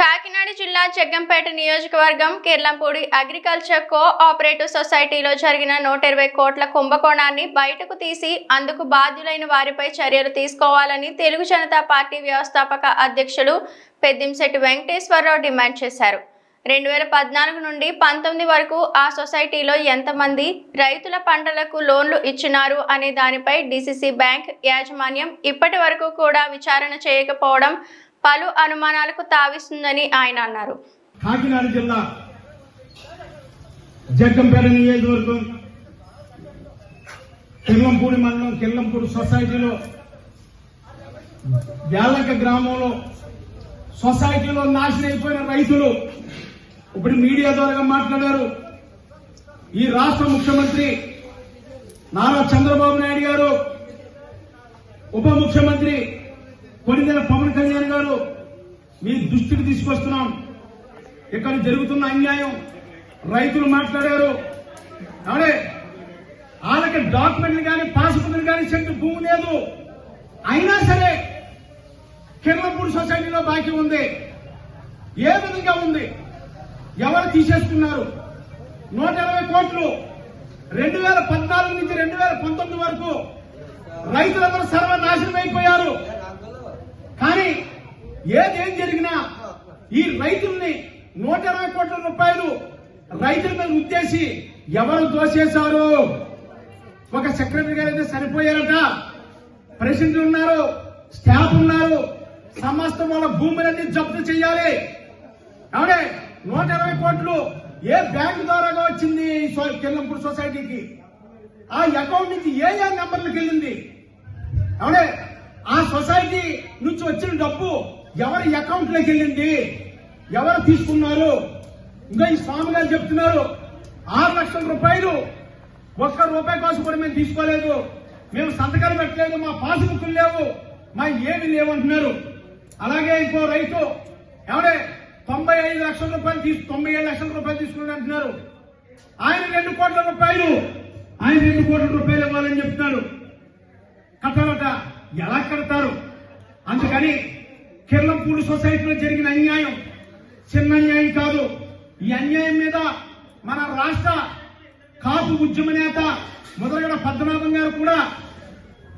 కాకినాడ జిల్లా జగ్గంపేట నియోజకవర్గం Kirlampudi agriculture co operative సొసైటీలో జరిగిన నూట ఇరవై కోట్ల కుంభకోణాన్ని బయటకు తీసి అందుకు బాధ్యులైన వారిపై చర్యలు తీసుకోవాలని తెలుగు జనతా పార్టీ వ్యవస్థాపక అధ్యక్షులు పెద్దింశెట్టి వెంకటేశ్వరరావు డిమాండ్ చేశారు. రెండు వేల పద్నాలుగు నుండి పంతొమ్మిది వరకు ఆ సొసైటీలో ఎంతమంది రైతుల పంటలకు లోన్లు ఇచ్చినారు అనే దానిపై డిసిసి బ్యాంక్ యాజమాన్యం ఇప్పటి వరకు కూడా విచారణ చేయకపోవడం పలు అనుమానాలకు తావిస్తుందని ఆయన అన్నారు. కాకినాడ జిల్లా జగ్గంపేట నియోజకవర్గం కిల్లంపూడి మండలం కిల్లంపూడి సొసైటీలో వేలంక గ్రామంలో సొసైటీలో నాశనం అయిపోయిన రైతులు ఇప్పుడు మీడియా ద్వారా మాట్లాడారు. ఈ రాష్ట్ర ముఖ్యమంత్రి నారా చంద్రబాబు నాయుడు గారు ఉప ముఖ్యమంత్రి కొనిదెల పవన్ కళ్యాణ్ గారు మీ దృష్టికి తీసుకొస్తున్నాం. ఇక్కడ జరుగుతున్న అన్యాయం రైతులు మాట్లాడారు. అవునే వాళ్ళకి డాక్యుమెంట్లు కానీ పాస్బుక్లు కానీ చెట్టు భూమి లేదు. అయినా సరే కిర్లపూడి సొసైటీలో బాకీ ఉంది. ఏ విధంగా ఉంది? ఎవరు తీసేసుకున్నారు? నూట ఇరవై కోట్లు రెండు వేల పద్నాలుగు నుంచి రెండు వేల పంతొమ్మిది వరకు రైతులందరూ సర్వనాశనం అయిపోయారు. ఏదేం జరిగినా ఈ రైతుల్ని నూట ఇరవై కోట్ల రూపాయలు రైతుల మీద ఉద్దేశి ఎవరు దోచేశారు ఒక సెక్రటరీ గారు అయితే సరిపోయారట. ప్రెసిడెంట్ ఉన్నారు స్టాఫ్ ఉన్నారు సమస్త వాళ్ళ భూములన్నీ జప్తు చేయాలి. అవునే నూట ఇరవై కోట్లు ఏ బ్యాంక్ ద్వారాగా వచ్చింది కిల్లంపూర్ సో- సొసైటీకి? ఆ అకౌంట్ నుంచి ఏ ఏ నెంబర్లకు వెళ్ళింది అవునే ఆ సొసైటీ నుంచి వచ్చిన డబ్బు ఎవరి అకౌంట్లోకి వెళ్ళింది ఎవరు తీసుకున్నారు? ఇంకా ఈ స్వామి గారు చెప్తున్నారు ఆరు లక్షల రూపాయలు ఒక్క రూపాయి కోసం కూడా మేము తీసుకోలేదు. మేము సంతకాలు పెట్టలేదు మా పాస్బుక్లు లేవు మా ఏమి లేవు అంటున్నారు. అలాగే ఇంకో రైతు ఎవడే తొంభై ఐదు లక్షల రూపాయలు తీసు తొంభై ఏడు లక్షల రూపాయలు తీసుకున్నాడు అంటున్నారు. ఆయన రెండు కోట్ల రూపాయలు ఆయన రెండు కోట్ల రూపాయలు ఇవ్వాలని చెప్తున్నారు. కట్టాలట ఎలా కడతారు? అందుకని కిర్లంపూడి సొసైటీలో జరిగిన అన్యాయం చిన్న అన్యాయం కాదు. ఈ అన్యాయం మీద మన రాష్ట్ర కాపు ఉద్యమ నేత మొదలైన పద్మనాభం గారు కూడా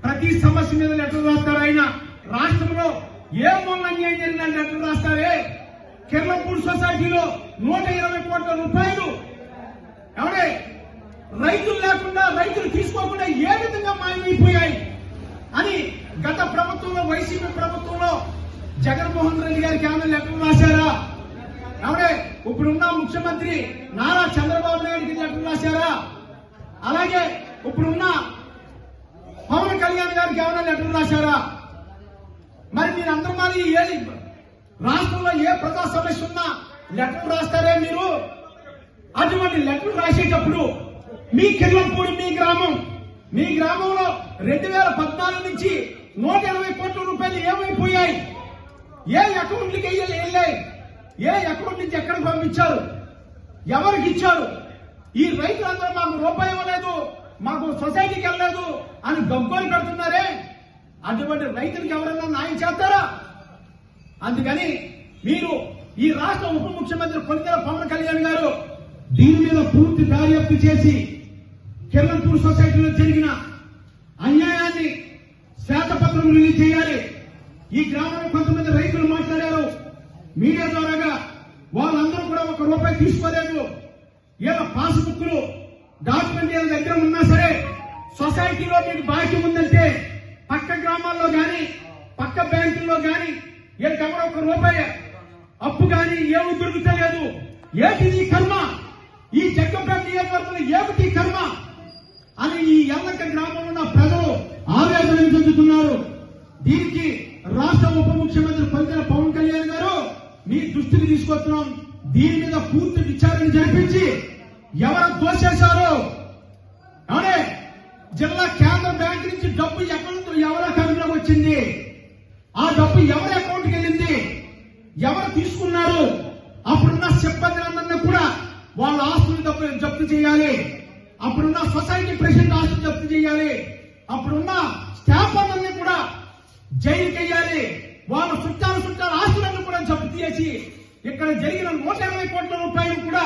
ప్రతి సమస్య మీద లెటర్ రాస్తారు. ఆయన రాష్ట్రంలో ఏ మూల అన్యాయం జరిగిందని లెటర్ రాస్తారే. కిర్లంపూడి సొసైటీలో నూట ఇరవై కోట్ల రూపాయలు ఎవడే రైతులు లేకుండా రైతులు తీసుకోకుండా ఏ విధంగా మాయమైపోయాయి అని గత ప్రభుత్వంలో వైసీపీ ప్రభుత్వంలో జగన్మోహన్ రెడ్డి గారికి ఏమైనా లెటర్ రాశారా? ఎవడే ఇప్పుడున్న ముఖ్యమంత్రి నారా చంద్రబాబు నాయుడికి లెటర్ రాశారా? అలాగే ఇప్పుడున్న పవన్ కళ్యాణ్ గారికి ఏమైనా లెటర్ రాశారా? మరి మీరందరూ మరి ఏది రాష్ట్రంలో ఏ ప్రజా సమస్య ఉన్నా లెటర్ రాస్తారే మీరు? అటువంటి లెటర్ రాసేటప్పుడు మీ కిర్లంపూడి మీ గ్రామం మీ గ్రామంలో రెండు వేల పద్నాలుగు నుంచి నూట ఇరవై కోట్ల రూపాయలు ఏమైపోయాయి? ఏ అకౌంట్లకి వెళ్ళి వెళ్ళాయి ఏ అకౌంట్ నుంచి ఎక్కడికి పంపించారు? ఎవరికి ఇచ్చారు? ఈ రైతులందరూ మాకు రూపాయి ఇవ్వలేదు మాకు సొసైటీకి వెళ్ళలేదు అని గగ్గోలు పెడుతున్నారే? అటువంటి రైతులకు ఎవరైనా న్యాయం చేస్తారా? అందుకని మీరు ఈ రాష్ట్ర ఉప ముఖ్యమంత్రి కొనిదెల పవన్ కళ్యాణ్ గారు దీని మీద పూర్తి దర్యాప్తు చేసి కిర్లంపూర్ సొసైటీలో జరిగిన అన్యాయాన్ని శ్వేతపత్రం రిలీజ్ చేయాలి. ఈ గ్రామంలో కొంతమంది రైతులు మాట్లాడారు. మీడియా ద్వారాగా వాళ్ళందరూ కూడా ఒక రూపాయి తీసుకోలేదు. ఏదో పాస్బుక్లు డాక్యుమెంట్ వీళ్ళ దగ్గర ఉన్నా సరే సొసైటీలో మీకు బాకీ ఉందంటే పక్క గ్రామాల్లో గాని పక్క బ్యాంకుల్లో గాని ఎక్కడ ఒక రూపాయి అప్పు గాని ఏమి దొరుకుతలేదు. ఏంటి ఈ కర్మ? ఈ జగ్గంపేట నియోజకవర్గంలో ఏమిటి కర్మ? అని ఈ ఎల్లక గ్రామంలో ఉన్న ప్రజలు ఆవేదన చెందుతున్నారు దీనికి రాష్ట్ర ఉప ముఖ్యమంత్రి పొందిన పవన్ కళ్యాణ్ గారు మీ దృష్టికి తీసుకొస్తున్నాం. దీని మీద పూర్తి విచారణ జరిపించి ఎవరు దోషేశారో అవునే జిల్లా కేంద్ర బ్యాంక్ నుంచి డబ్బు అకౌంట్ ఎవరి అకౌంట్లోకి వచ్చింది? ఆ డబ్బు ఎవరి అకౌంట్కి వెళ్ళింది? ఎవరు తీసుకున్నారు? అప్పుడున్న సిబ్బంది కూడా వాళ్ళ ఆస్తులు డబ్బు జప్తు చేయాలి. అప్పుడున్న సొసైటీ ప్రెసిడెంట్ ఆస్తులు జప్తు చేయాలి. అప్పుడున్న స్టాఫ్ అందరినీ కూడా జైలుకి వెయ్యాలి వాళ్ళ చుట్టాలు చుట్టాలు ఆస్తులను కూడా జప్తు చేసి ఇక్కడ జరిగిన నూట ఇరవై కోట్ల రూపాయలు కూడా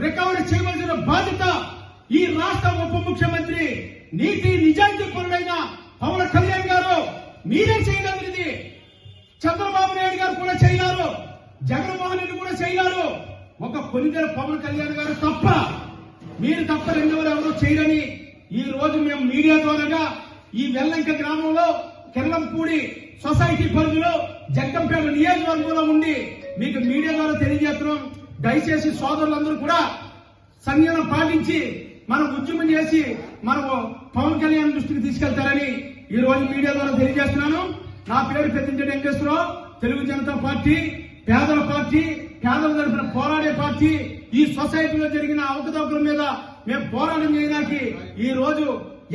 రికవరీ చేయవలసిన బాధ్యత ఈ రాష్ట్ర ఉప ముఖ్యమంత్రి నీతి నిజాయితీ పరుడైన పవన్ కళ్యాణ్ గారు మీరే చేయగలిగింది చంద్రబాబు నాయుడు గారు కూడా చేయనారు జగన్మోహన్ రెడ్డి కూడా చేయనారు ఒక కొనిదెల పవన్ కళ్యాణ్ గారు తప్ప మీరు తప్ప రెండవరు ఎవరో చేయరని ఈ రోజు మేము మీడియా ద్వారాగా ఈ వెల్లంక గ్రామంలో కెల్లంపూడి సొసైటీ పరిధిలో జగ్గంపేట నియోజకవర్గంలో ఉండి మీకు మీడియా ద్వారా తెలియజేస్తున్నాం. దయచేసి సోదరులందరూ కూడా సంయమనం పాటించి మనం ఉద్యమం చేసి మనము పవన్ కళ్యాణ్ దృష్టికి తీసుకెళ్తారని ఈ రోజు మీడియా ద్వారా తెలియజేస్తున్నాను. నా పేరు పెద్దింటి వెంకటేశ్వరరావు. తెలుగు జనతా పార్టీ పేదల పార్టీ పేదల తరఫున పోరాడే పార్టీ. ఈ సొసైటీలో జరిగిన అవకతవకల మీద మేము పోరాటం చేయడానికి ఈ రోజు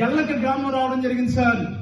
ఎల్లక గ్రామం రావడం జరిగింది సార్.